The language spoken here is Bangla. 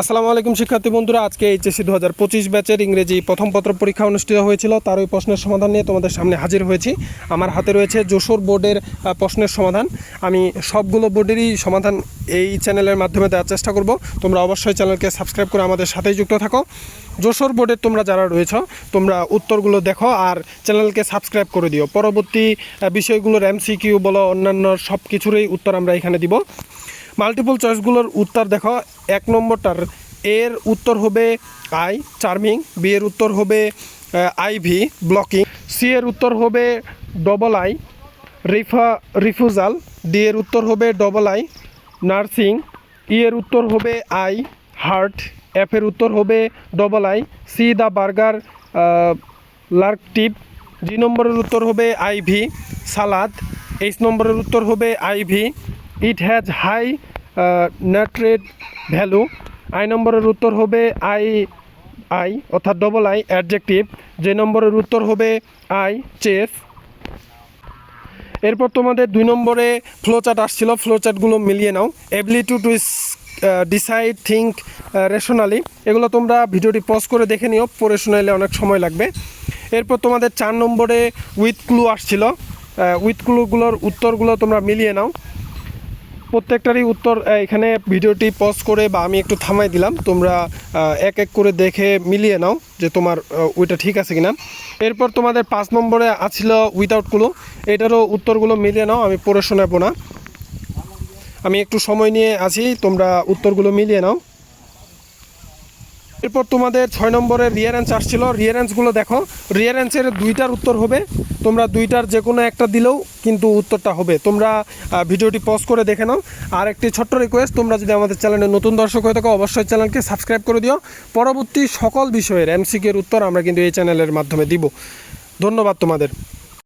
আসসালামু আলাইকুম, শিক্ষার্থী বন্ধুরা। আজকে এইচএসসি দু হাজার পঁচিশ ব্যাচের ইংরেজি প্রথম পত্র পরীক্ষা অনুষ্ঠিত হয়েছিল। তার ওই প্রশ্নের সমাধান নিয়ে তোমাদের সামনে হাজির হয়েছি। আমার হাতে রয়েছে যশোর বোর্ডের প্রশ্নের সমাধান। আমি সবগুলো বোর্ডেরই সমাধান এই চ্যানেলের মাধ্যমে দেওয়ার চেষ্টা করব। তোমরা অবশ্যই চ্যানেলকে সাবস্ক্রাইব করে আমাদের সাথেই যুক্ত থাকো। যশোর বোর্ডের তোমরা যারা রয়েছ, তোমরা উত্তরগুলো দেখো আর চ্যানেলকে সাবস্ক্রাইব করে দিও। পরবর্তী বিষয়গুলোর এমসিকিউ বলো, অন্যান্য সব কিছুরই উত্তর আমরা এখানে দিব। মাল্টিপল চয়েসগুলোর উত্তর দেখো। এক নম্বরটার। এর উত্তর হবে আই চার্মিং বি এর উত্তর হবে আইভি ব্লকিং সি এর উত্তর হবে ডবল আই রিফা রিফুজাল ডি এর উত্তর হবে ডবল আই নার্সিং ই এর উত্তর হবে আই হার্ট এফ এর উত্তর হবে double I C the burger Lark টিপ নম্বরের উত্তর হবে আইভি সালাদ এইচ নম্বরের উত্তর হবে IV it has high nitrate value, I নম্বরের উত্তর হবে আই আই, অর্থাৎ ডবল আই অ্যাডজেক্টিভ যে নম্বরের উত্তর হবে আই, চেস। এরপর তোমাদের দুই নম্বরে ফ্লো চার্ট আসছিল ফ্লো চার্টগুলো মিলিয়ে নাও। Ability to decide think rationally এগুলো তোমরা ভিডিওটি পজ করে দেখে নিও, পড়ে শোনাইলে অনেক সময় লাগবে। এরপর তোমাদের চার নম্বরে উইথ ক্লু আসছিল। উইথ ক্লুগুলোর উত্তরগুলো তোমরা মিলিয়ে নাও। প্রত্যেকটারই উত্তর এখানে ভিডিওটি পজ করে বা আমি একটু থামাই দিলাম। তোমরা এক এক করে দেখে মিলিয়ে নাও যে তোমার ওইটা ঠিক আছে কিনা। এরপর তোমাদের পাঁচ নম্বরে আছিল উইদাউটগুলো এটারও উত্তরগুলো মিলিয়ে নাও, আমি পড়ে শোনাবো না। আমি একটু সময় নিয়ে আছি, তোমরা উত্তরগুলো মিলিয়ে নাও। এরপর তোমাদের ছয় নম্বরের রিয়ারেন্স আসছিল। রিয়ারেন্সগুলো দেখো। রিয়ারেন্সের দুইটার উত্তর হবে। তোমরা দুইটার যে কোনো একটা দিলেও কিন্তু উত্তরটা হবে। তোমরা ভিডিওটি পজ করে দেখে নাও। আর একটি ছোট্ট রিকোয়েস্ট তোমরা যদি আমাদের চ্যানেলে নতুন দর্শক হয়ে থাকো, অবশ্যই চ্যানেলকে সাবস্ক্রাইব করে দিও। পরবর্তী সকল বিষয়ের এমসিকের উত্তর আমরা কিন্তু এই চ্যানেলের মাধ্যমে দিব। ধন্যবাদ তোমাদের।